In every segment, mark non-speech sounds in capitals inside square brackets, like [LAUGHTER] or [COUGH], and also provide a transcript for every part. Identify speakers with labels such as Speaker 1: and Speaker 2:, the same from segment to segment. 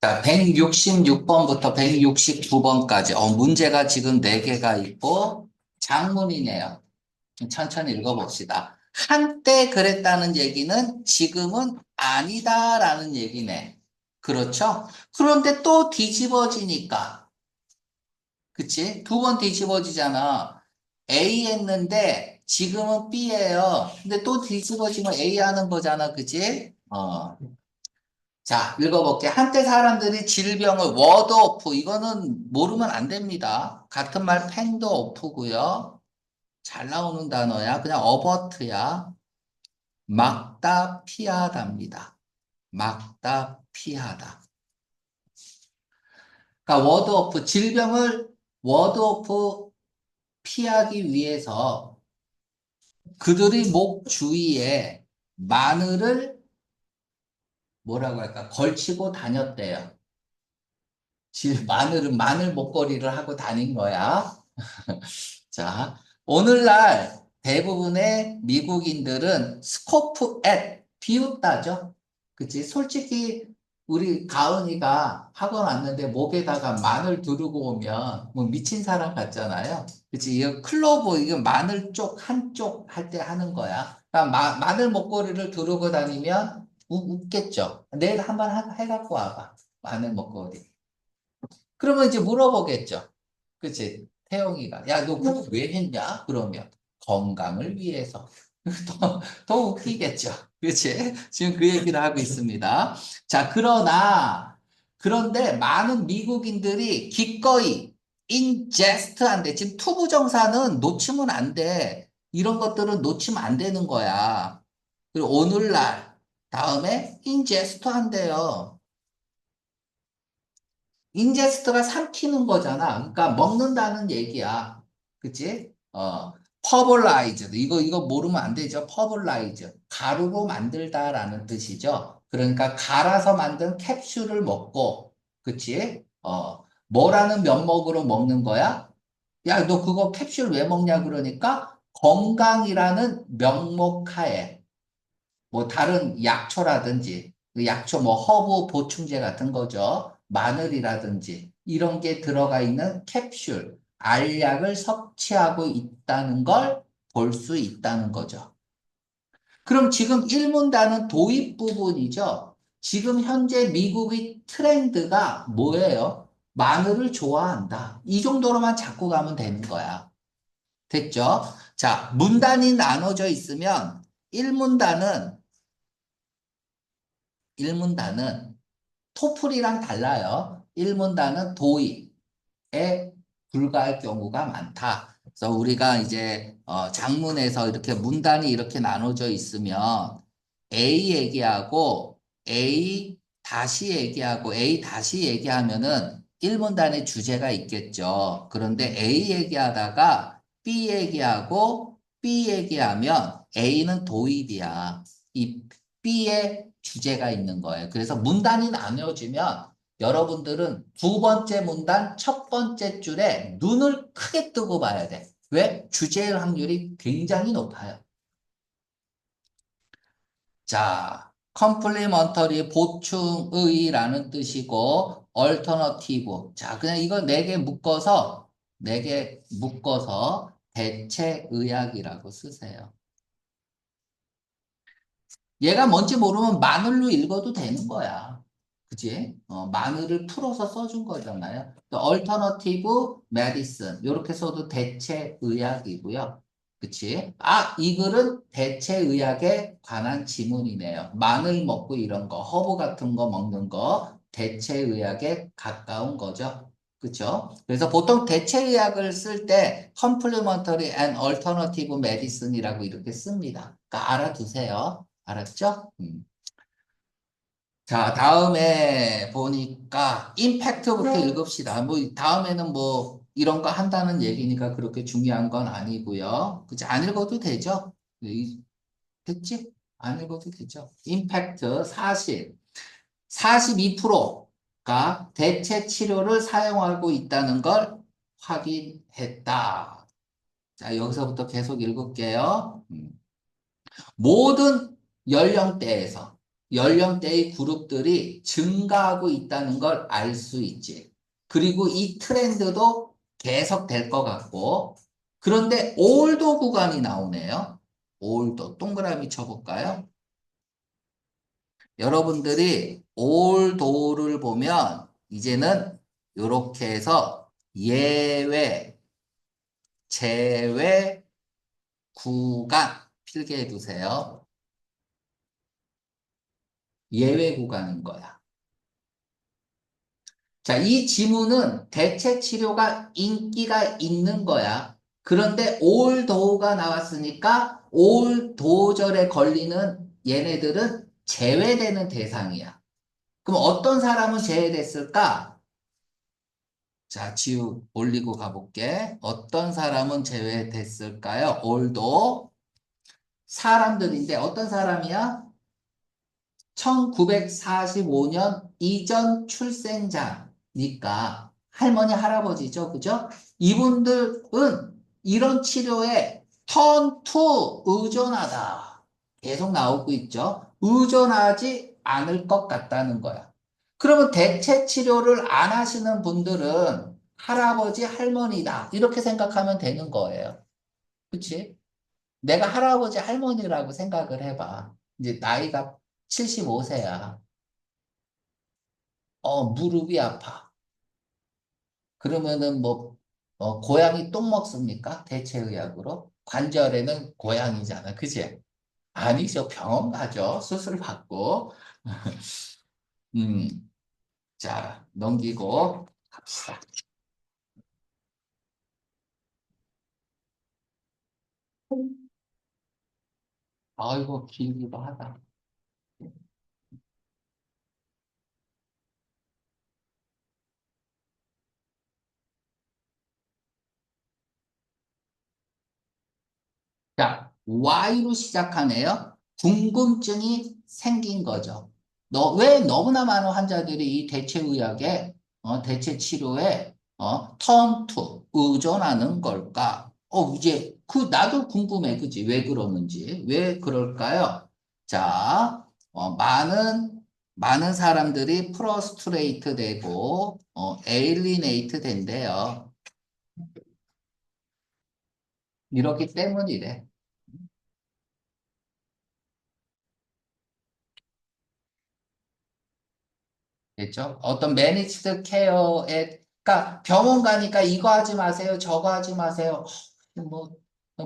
Speaker 1: 자, 166번부터 169번까지. 어, 문제가 지금 4개가 있고, 장문이네요. 천천히 읽어봅시다. 한때 그랬다는 얘기는 지금은 아니다라는 얘기네. 그렇죠? 그런데 또 뒤집어지니까. 그치? 두 번 뒤집어지잖아. A 했는데 지금은 B예요. 근데 또 뒤집어지면 A 하는 거잖아. 그치? 어. 자, 읽어볼게. 한때 사람들이 질병을 워드 오프, 이거는 모르면 안 됩니다. 같은 말 펜도 오프고요. 잘 나오는 단어야. 그냥 어버트야. 막다 피하다입니다. 막다 피하다. 그러니까 워드 오프, 질병을 워드 오프 피하기 위해서 그들의 목 주위에 마늘을 뭐라고 할까? 걸치고 다녔대요. 질, 마늘은 마늘 목걸이를 하고 다닌 거야. [LAUGHS] 자, 오늘날 대부분의 미국인들은 스코프 앳 비웃다죠. 그치? 솔직히 우리 가은이가 학원 왔는데 목에다가 마늘 두르고 오면 뭐 미친 사람 같잖아요. 그치? 이거 클로버, 이거 마늘 쪽 한쪽 할 때 하는 거야. 그러니까 마, 마늘 목걸이를 두르고 다니면 웃, 웃겠죠. 내일 한번 하- 해갖고 와봐. 마늘 먹거리. 그러면 이제 물어보겠죠. 그치? 태영이가. 야, 너 그거 왜 했냐? 그러면 건강을 위해서. [LAUGHS] 더, 더 웃기겠죠. 그치? 지금 그 얘기를 하고 있습니다. 자, 그러나, 그런데 많은 미국인들이 기꺼이 ingest 한대. 지금 투부정사는 놓치면 안 돼. 이런 것들은 놓치면 안 되는 거야. 그리고 오늘날, 다음에 ingest 한대요. 인제스트가 삼키는 거잖아. 그러니까 먹는다는 얘기야. 그치? 어, 퍼블라이즈. 이거, 이거 모르면 안 되죠. 퍼블라이즈. 가루로 만들다라는 뜻이죠. 그러니까 갈아서 만든 캡슐을 먹고, 그치? 어, 뭐라는 면목으로 먹는 거야? 야, 너 그거 캡슐 왜 먹냐? 그러니까 건강이라는 명목하에 뭐 다른 약초라든지 그 약초 뭐 허브 보충제 같은 거죠. 마늘이라든지 이런 게 들어가 있는 캡슐, 알약을 섭취하고 있다는 걸 볼 수 있다는 거죠. 그럼 지금 1문단은 도입 부분이죠. 지금 현재 미국의 트렌드가 뭐예요? 마늘을 좋아한다. 이 정도로만 잡고 가면 되는 거야. 됐죠? 자, 문단이 나눠져 있으면 1문단은 1문단은 토플이랑 달라요. 1문단은 도입에 불과할 경우가 많다. 그래서 우리가 이제 어, 장문에서 이렇게 문단이 이렇게 나눠져 있으면 A 얘기하고 A 다시 얘기하고 A 다시 얘기하면은 1문단의 주제가 있겠죠. 그런데 A 얘기하다가 B 얘기하고 B 얘기하면 A는 도입이야. 이 B의 주제가 있는 거예요. 그래서 문단이 나뉘어지면 여러분들은 두 번째 문단 첫 번째 줄에 눈을 크게 뜨고 봐야 돼. 왜? 주제일 확률이 굉장히 높아요. 자, 컴플리먼터리 보충의라는 뜻이고 얼터너티브. 자, 그냥 이거 네개 묶어서 네 개 묶어서 대체 의학이라고 쓰세요. 얘가 뭔지 모르면 마늘로 읽어도 되는 거야. 그지? 어, 마늘을 풀어서 써준 거잖아요. 얼터너티브 메디슨 이렇게 써도 대체 의학이고요. 그치? 아, 이 글은 대체 의학에 관한 지문이네요. 마늘 먹고 이런 거, 허브 같은 거 먹는 거 대체 의학에 가까운 거죠. 그쵸? 그래서 보통 대체 의학을 쓸 때 complementary and alternative medicine이라고 이렇게 씁니다. 그러니까 알아두세요. 알았죠? 음. 자, 다음에 보니까 임팩트부터 읽읍시다. 뭐 다음에는 뭐 이런 거 한다는 얘기니까 그렇게 중요한 건 아니고요. 그치? 안 읽어도 되죠? 네, 이- 됐지? 안 읽어도 되죠? 임팩트 40. 42%가 대체 치료를 사용하고 있다는 걸 확인했다. 자, 여기서부터 계속 읽을게요. 음. 모든 연령대에서 연령대의 그룹들이 증가하고 있다는 걸 알 수 있지. 그리고 이 트렌드도 계속 될 것 같고, 그런데 올도 구간이 나오네요. 올도 동그라미 쳐볼까요? 여러분들이 올도를 보면 이제는 이렇게 해서 예외, 제외, 구간 필기해 두세요. 예외 구간인 거야. 자, 이 지문은 대체 치료가 인기가 있는 거야. 그런데 올도가 나왔으니까 올도절에 걸리는 얘네들은 제외되는 대상이야. 그럼 어떤 사람은 제외됐을까? 자, 지우 올리고 가볼게. 어떤 사람은 제외됐을까요? 올도 사람들인데 어떤 사람이야? 1945년 이전 출생자니까 할머니, 할아버지죠. 그죠? 이분들은 이런 치료에 턴투 의존하다. 계속 나오고 있죠. 의존하지 않을 것 같다는 거야. 그러면 대체 치료를 안 하시는 분들은 할아버지, 할머니다. 이렇게 생각하면 되는 거예요. 그치? 내가 할아버지, 할머니라고 생각을 해봐. 이제 나이가 75세야. 어, 무릎이 아파. 그러면은 뭐, 어, 고양이 똥 먹습니까? 대체의학으로? 관절에는 고양이잖아. 그지? 아니죠. 병원 가죠. 수술 받고. [LAUGHS] 음, 자, 넘기고 갑시다. 아이고, 길기도 하다. 자, Y로 시작하네요. 궁금증이 생긴 거죠. 너, 왜 너무나 많은 환자들이 이 대체의학에, 어, 대체 치료에, 어, 턴투, 의존하는 걸까? 어, 이제, 그, 나도 궁금해. 그지? 왜 그러는지. 왜 그럴까요? 자, 어, 많은, 많은 사람들이 프러스트레이트 되고, 어, 에일리네이트 된대요. 이렇기 때문이래. 됐죠? 어떤 매니지드 케어에, 그러니까 병원 가니까 이거 하지 마세요, 저거 하지 마세요. 어, 뭐,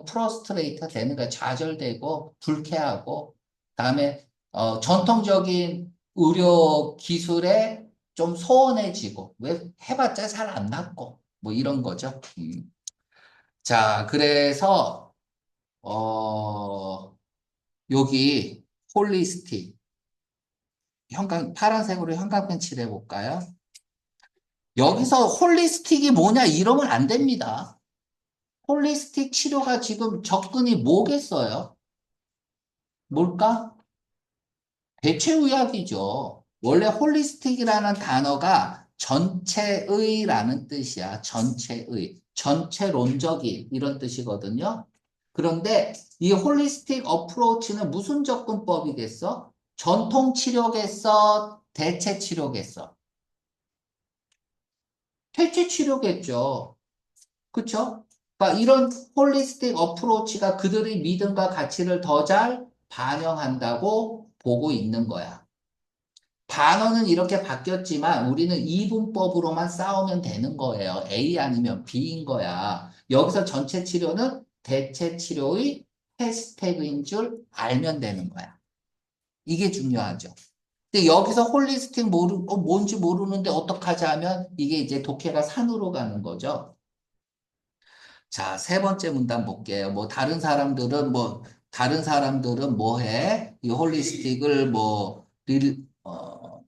Speaker 1: 프러스트레이트 되는 거야. 좌절되고, 불쾌하고, 다음에, 어, 전통적인 의료 기술에 좀 소원해지고, 왜 해봤자 잘 안 낫고, 뭐 이런 거죠. 음. 자, 그래서, 어, 여기, 홀리스틱. 형광, 파란색으로 형광펜 칠해 볼까요? 여기서 홀리스틱이 뭐냐 이러면 안 됩니다. 홀리스틱 치료가 지금 접근이 뭐겠어요? 뭘까? 대체의학이죠. 원래 홀리스틱이라는 단어가 전체의라는 뜻이야. 전체의. 전체론적인 이런 뜻이거든요. 그런데 이 홀리스틱 어프로치는 무슨 접근법이겠어? 전통 치료겠어? 대체 치료겠어? 대체 치료겠죠. 그쵸? 그러니까 이런 홀리스틱 어프로치가 그들의 믿음과 가치를 더 잘 반영한다고 보고 있는 거야. 단어는 이렇게 바뀌었지만 우리는 이분법으로만 싸우면 되는 거예요. A 아니면 B인 거야. 여기서 전체 치료는 대체 치료의 해시태그인 줄 알면 되는 거야. 이게 중요하죠. 근데 여기서 홀리스틱 모르, 어, 뭔지 모르는데 어떡하지 하면 이게 이제 독해가 산으로 가는 거죠. 자, 세 번째 문단 볼게요. 뭐 다른 사람들은 뭐 다른 사람들은 뭐 해? 이 홀리스틱을 뭐 릴, 어,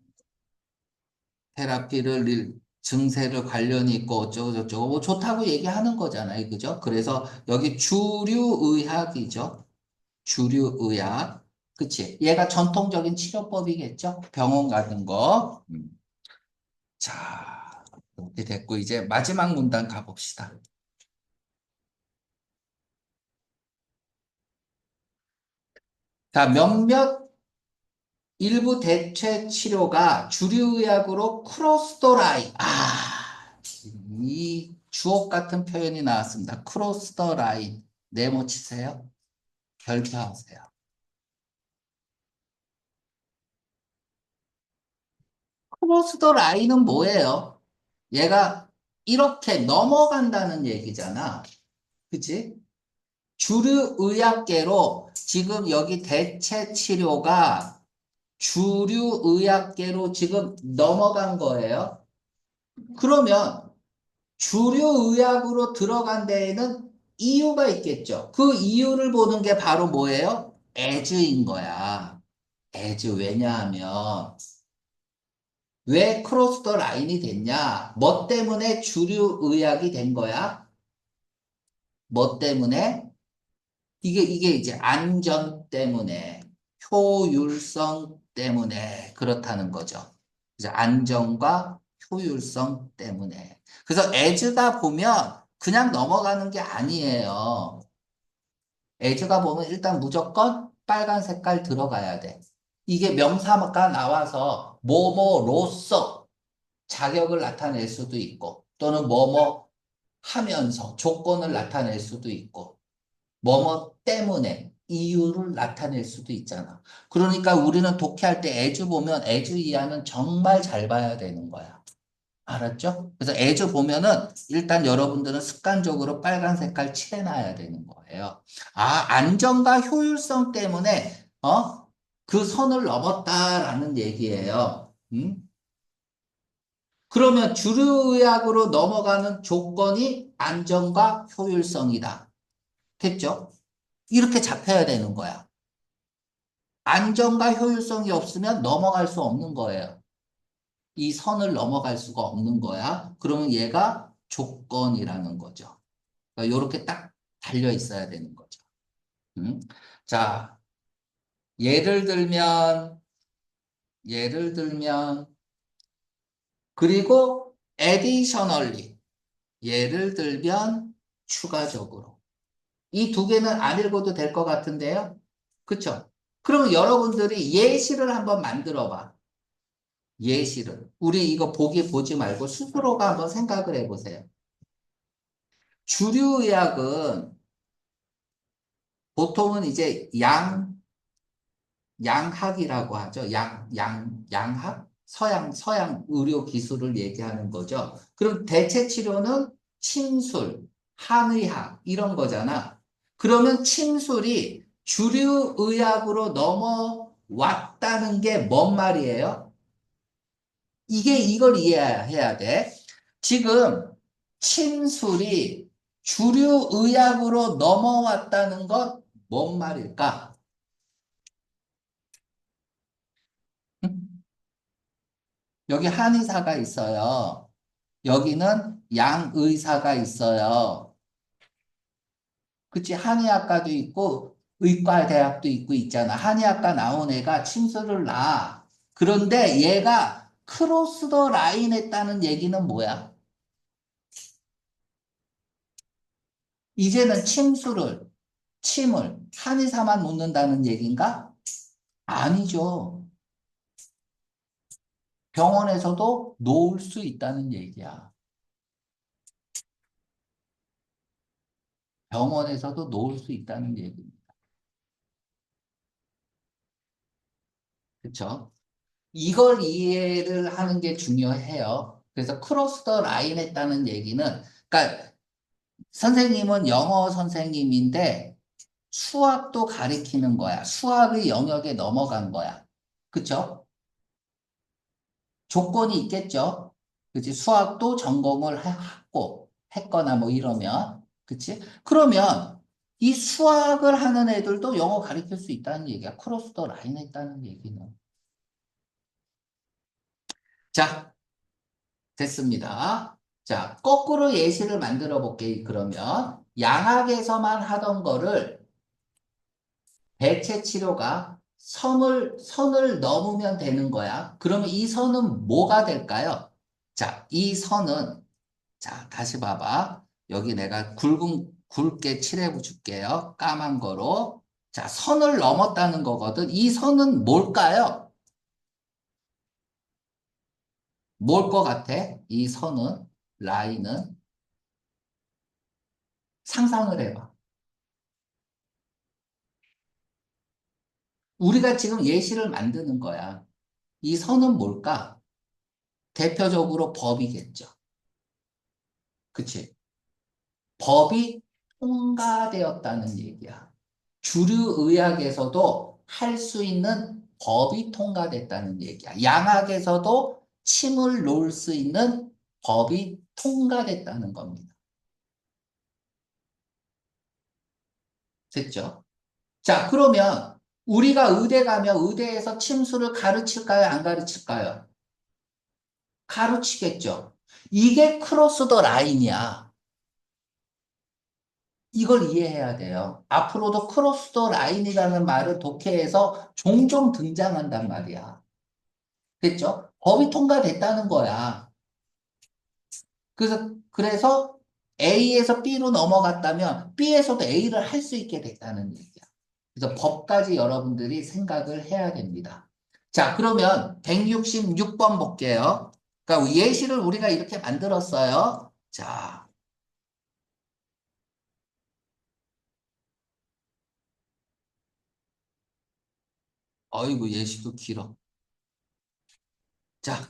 Speaker 1: 테라피를 릴, 증세를 관련이 있고 어쩌고 저쩌고 뭐 좋다고 얘기하는 거잖아요. 그죠? 그래서 여기 주류의학이죠. 주류의학. 그치? 얘가 전통적인 치료법이겠죠? 병원 가는 거. 음. 자, 이렇게 됐고, 이제 마지막 문단 가봅시다. 자, 몇몇 일부 대체 치료가 주류의학으로 크로스더라인. 아, 이 주옥 같은 표현이 나왔습니다. 크로스더라인. 네모 치세요. 별표하세요. 크로스더 라인은 뭐예요? 얘가 이렇게 넘어간다는 얘기잖아. 그치? 주류 의학계로 지금 여기 대체 치료가 주류 의학계로 지금 넘어간 거예요. 그러면 주류 의학으로 들어간 데에는 이유가 있겠죠. 그 이유를 보는 게 바로 뭐예요? 에즈인 거야. 에즈 왜냐하면 왜 크로스 더 라인이 됐냐? 뭐 때문에 주류 의학이 된 거야? 뭐 때문에? 이게 이게 이제 안전 때문에 효율성 때문에 그렇다는 거죠. 이제 안전과 효율성 때문에. 그래서 에즈가 보면 그냥 넘어가는 게 아니에요. 에즈가 보면 일단 무조건 빨간 색깔 들어가야 돼. 이게 명사가 나와서 뭐뭐로서 자격을 나타낼 수도 있고 또는 뭐뭐 하면서 조건을 나타낼 수도 있고 뭐뭐 때문에 이유를 나타낼 수도 있잖아. 그러니까 우리는 독해할 때 애주 보면 애주 이하는 정말 잘 봐야 되는 거야. 알았죠? 그래서 애주 보면은 일단 여러분들은 습관적으로 빨간 색깔 칠해놔야 되는 거예요. 아, 안정과 효율성 때문에, 어? 그 선을 넘었다라는 얘기예요. 음? 그러면 주류의학으로 넘어가는 조건이 안정과 효율성이다. 됐죠? 이렇게 잡혀야 되는 거야. 안정과 효율성이 없으면 넘어갈 수 없는 거예요. 이 선을 넘어갈 수가 없는 거야. 그러면 얘가 조건이라는 거죠. 그러니까 이렇게 딱 달려 있어야 되는 거죠. 음? 자, 예를 들면, 예를 들면, 그리고 additionally, 예를 들면 추가적으로. 이 두 개는 안 읽어도 될 것 같은데요. 그쵸? 그러면 여러분들이 예시를 한번 만들어 봐. 예시를. 우리 이거 보기 보지 말고 스스로가 한번 생각을 해 보세요. 주류 의학은 보통은 이제 양, 양학이라고 하죠. 양, 양, 양학? 서양, 서양 의료 기술을 얘기하는 거죠. 그럼 대체 치료는 침술, 한의학, 이런 거잖아. 그러면 침술이 주류 의학으로 넘어왔다는 게 뭔 말이에요? 이게 이걸 이해해야 돼. 지금 침술이 주류 의학으로 넘어왔다는 건 뭔 말일까? 여기 한의사가 있어요. 여기는 양의사가 있어요. 그치? 한의학과도 있고 의과 대학도 있고 있잖아. 한의학과 나온 애가 침술을 놔. 그런데 얘가 크로스 더 라인 했다는 얘기는 뭐야? 이제는 침술을, 침을 한의사만 놓는다는 얘기인가? 아니죠. 병원에서도 놓을 수 있다는 얘기야. 병원에서도 놓을 수 있다는 얘기입니다. 그쵸? 이걸 이해를 하는 게 중요해요. 그래서 크로스 더 라인 했다는 얘기는, 그러니까 선생님은 영어 선생님인데 수학도 가리키는 거야. 수학의 영역에 넘어간 거야. 그쵸? 조건이 있겠죠? 그치? 수학도 전공을 했고, 했거나 뭐 이러면. 그치? 그러면 이 수학을 하는 애들도 영어 가르칠 수 있다는 얘기야. 크로스 더 라인 했다는 얘기는. 자, 됐습니다. 자, 거꾸로 예시를 만들어 볼게. 그러면 양학에서만 하던 거를 대체 치료가 선을, 선을 넘으면 되는 거야. 그러면 이 선은 뭐가 될까요? 자, 이 선은, 자, 다시 봐봐. 여기 내가 굵은, 굵게 칠해 줄게요. 까만 거로. 자, 선을 넘었다는 거거든. 이 선은 뭘까요? 뭘 것 같아? 이 선은, 라인은? 상상을 해봐. 우리가 지금 예시를 만드는 거야. 이 선은 뭘까? 대표적으로 법이겠죠. 그치? 법이 통과되었다는 얘기야. 주류 의학에서도 할 수 있는 법이 통과됐다는 얘기야. 양학에서도 침을 놓을 수 있는 법이 통과됐다는 겁니다. 됐죠? 자, 그러면 우리가 의대 가면 의대에서 침수를 가르칠까요? 안 가르칠까요? 가르치겠죠. 이게 크로스 더 라인이야. 이걸 이해해야 돼요. 앞으로도 크로스 더 라인이라는 말을 독해에서 종종 등장한단 말이야. 됐죠? 법이 통과됐다는 거야. 그래서, 그래서 A에서 B로 넘어갔다면 B에서도 A를 할 수 있게 됐다는 얘기야. 그래서 법까지 여러분들이 생각을 해야 됩니다. 자, 그러면 166번 볼게요. 그러니까 예시를 우리가 이렇게 만들었어요. 자. 어이구, 예시도 길어. 자,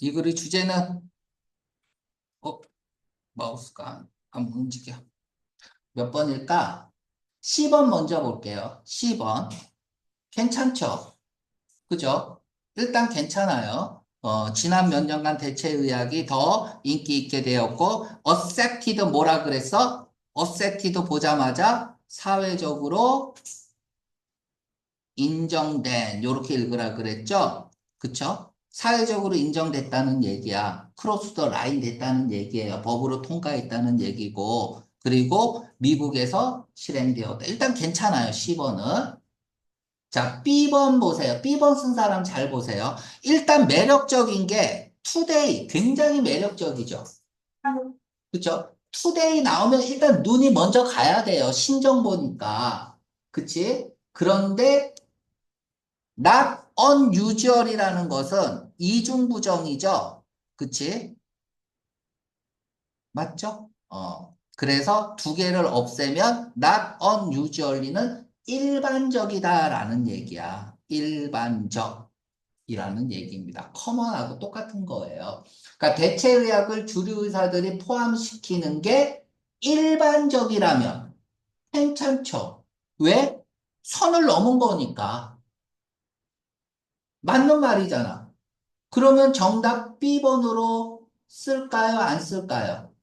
Speaker 1: 이 글의 주제는, 어, 마우스가 안 움직여. 몇 번일까? 10번 먼저 볼게요. 10번. 괜찮죠? 그죠? 일단 괜찮아요. 어, 지난 몇 년간 대체의학이 더 인기 있게 되었고, accepted 뭐라 그랬어? accepted 보자마자 사회적으로 인정된, 요렇게 읽으라 그랬죠? 그쵸? 사회적으로 인정됐다는 얘기야. 크로스 더 라인 됐다는 얘기예요. 법으로 통과했다는 얘기고, 그리고 미국에서 실행되었다. 일단 괜찮아요. 10번은. 자, B번 보세요. B번 쓴 사람 잘 보세요. 일단 매력적인 게 투데이 굉장히 매력적이죠. 그쵸? 투데이 나오면 일단 눈이 먼저 가야 돼요. 신정보니까. 그치? 그런데 not unusual이라는 것은 이중부정이죠. 그치? 맞죠? 어. 그래서 두 개를 없애면 not unusually는 일반적이다라는 얘기야. 일반적이라는 얘기입니다. 커먼하고 똑같은 거예요. 그러니까 대체의학을 주류 의사들이 포함시키는 게 일반적이라면 괜찮죠. 왜? 선을 넘은 거니까. 맞는 말이잖아. 그러면 정답 B번으로 쓸까요? 안 쓸까요?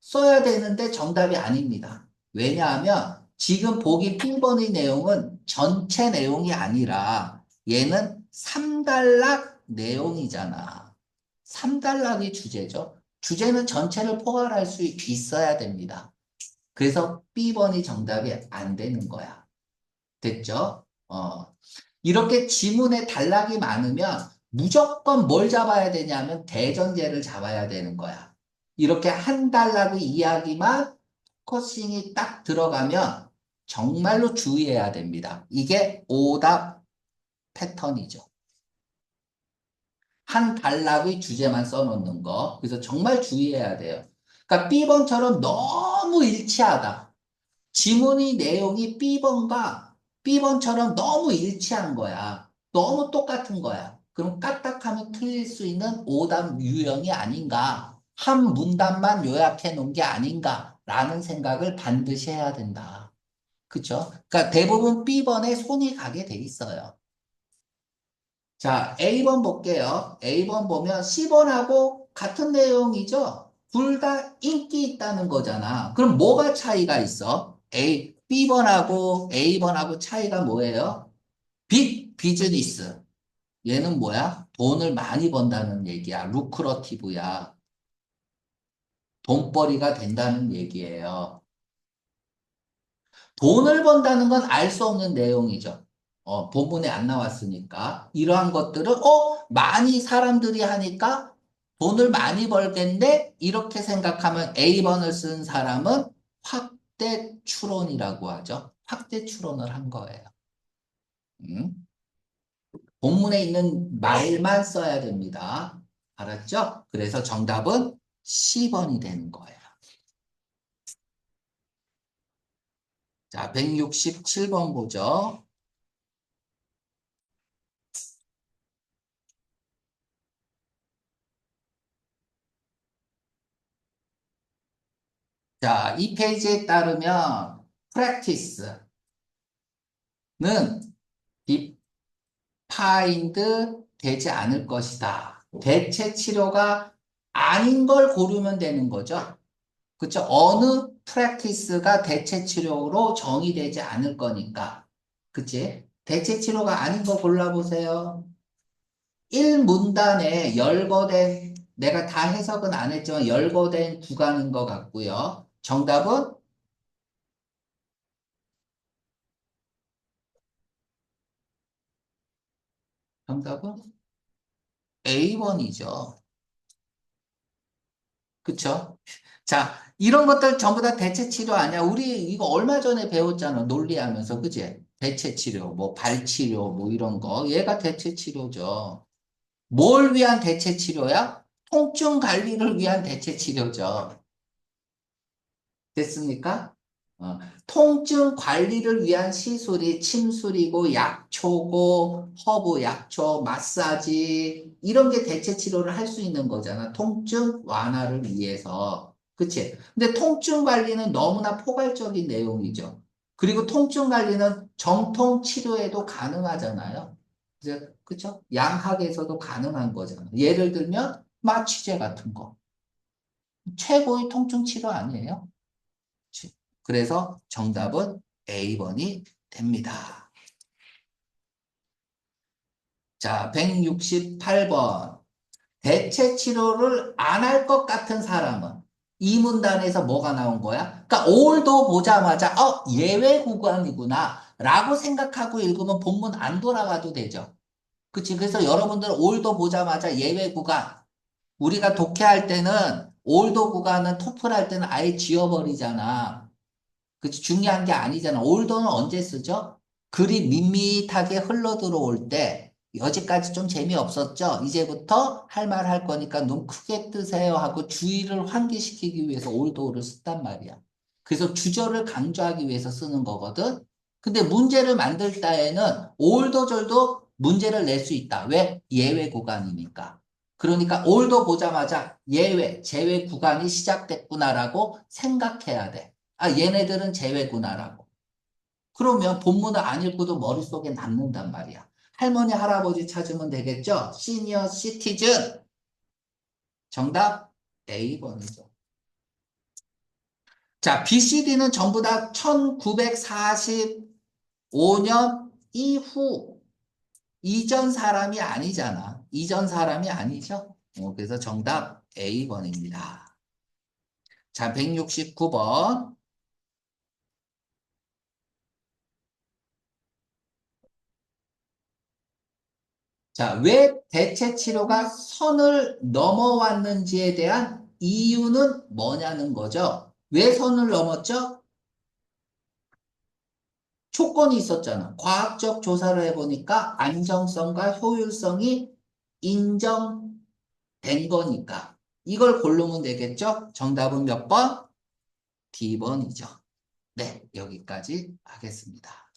Speaker 1: 써야 되는데 정답이 아닙니다. 왜냐하면 지금 보기 B번의 내용은 전체 내용이 아니라 얘는 3단락 내용이잖아. 3단락이 주제죠. 주제는 전체를 포괄할 수 있어야 됩니다. 그래서 B번이 정답이 안 되는 거야. 됐죠? 어. 이렇게 지문에 단락이 많으면 무조건 뭘 잡아야 되냐면 대전제를 잡아야 되는 거야. 이렇게 한 단락의 이야기만 포커싱이 딱 들어가면 정말로 주의해야 됩니다. 이게 오답 패턴이죠. 한 단락의 주제만 써놓는 거. 그래서 정말 주의해야 돼요. 그러니까 B번처럼 너무 일치하다. 지문의 내용이 B번과 B번처럼 너무 일치한 거야. 너무 똑같은 거야. 그럼 까딱하면 틀릴 수 있는 오답 유형이 아닌가. 한 문단만 요약해 놓은 게 아닌가. 라는 생각을 반드시 해야 된다. 그쵸? 그러니까 대부분 B번에 손이 가게 돼 있어요. 자, A번 볼게요. A번 보면 C번하고 같은 내용이죠? 둘 다 인기 있다는 거잖아. 그럼 뭐가 차이가 있어? A, B번하고 A번하고 차이가 뭐예요? 빅 비즈니스. 얘는 뭐야? 돈을 많이 번다는 얘기야. 루크러티브야. 돈벌이가 된다는 얘기예요. 돈을 번다는 건 알 수 없는 내용이죠. 어, 본문에 안 나왔으니까. 이러한 것들을, 어, 많이 사람들이 하니까 돈을 많이 벌겠네? 이렇게 생각하면 A번을 쓴 사람은 확대 추론이라고 하죠. 확대 추론을 한 거예요. 음? 본문에 있는 말만 써야 됩니다. 알았죠? 그래서 정답은 10번이 되는 거예요. 자, 167번 보죠. 자, 이 페이지에 따르면 practice는 defined 되지 않을 것이다. 대체 치료가 아닌 걸 고르면 되는 거죠. 그쵸? 어느 practice가 대체 치료로 정의되지 않을 거니까. 그치? 대체 치료가 아닌 거 골라보세요. 1문단에 열거된, 내가 다 해석은 안 했지만 열거된 구간인 것 같고요. 정답은 정답은 A번이죠. 그쵸? 자, 이런 것들 전부 다 대체 치료 아니야. 우리 이거 얼마 전에 배웠잖아. 논리하면서. 그지? 대체 치료, 뭐 발치료, 뭐 이런 거. 얘가 대체 치료죠. 뭘 위한 대체 치료야? 통증 관리를 위한 대체 치료죠. 됐습니까? 어, 통증 관리를 위한 시술이 침술이고 약초고 허브 약초 마사지 이런 게 대체 치료를 할 수 있는 거잖아. 통증 완화를 위해서. 그치? 근데 통증 관리는 너무나 포괄적인 내용이죠. 그리고 통증 관리는 정통 치료에도 가능하잖아요. 이제 그쵸? 양학에서도 가능한 거잖아. 예를 들면 마취제 같은 거. 최고의 통증 치료 아니에요? 그래서 정답은 A번이 됩니다. 자, 168번. 대체 치료를 안 할 것 같은 사람은 이 문단에서 뭐가 나온 거야? 그러니까 올도 보자마자 어 예외 구간이구나 라고 생각하고 읽으면 본문 안 돌아가도 되죠. 그치? 그래서 여러분들 올도 보자마자 예외 구간 우리가 독해할 때는 올도 구간은 토플 할 때는 아예 지워버리잖아. 그치? 중요한 게 아니잖아. 올도는 언제 쓰죠? 글이 밋밋하게 흘러 들어올 때 여지까지 좀 재미없었죠? 이제부터 할 말 할 거니까 눈 크게 뜨세요 하고 주의를 환기시키기 위해서 올도를 쓴단 말이야. 그래서 주저를 강조하기 위해서 쓰는 거거든. 근데 문제를 만들 때에는 올도절도 문제를 낼 수 있다. 왜? 예외 구간이니까. 그러니까 올도 보자마자 예외, 제외 구간이 시작됐구나라고 생각해야 돼. 아, 얘네들은 제외구나라고. 그러면 본문을 안 읽고도 머릿속에 남는단 말이야. 할머니, 할아버지 찾으면 되겠죠? 시니어 시티즌. 정답 A번이죠. 자, BCD는 전부 다 1945년 이후 이전 사람이 아니잖아. 이전 사람이 아니죠. 어, 그래서 정답 A번입니다. 자, 169번. 자, 왜 대체 치료가 선을 넘어왔는지에 대한 이유는 뭐냐는 거죠. 왜 선을 넘었죠? 조건이 있었잖아. 과학적 조사를 해보니까 안정성과 효율성이 인정된 거니까. 이걸 고르면 되겠죠? 정답은 몇 번? D번이죠. 네, 여기까지 하겠습니다.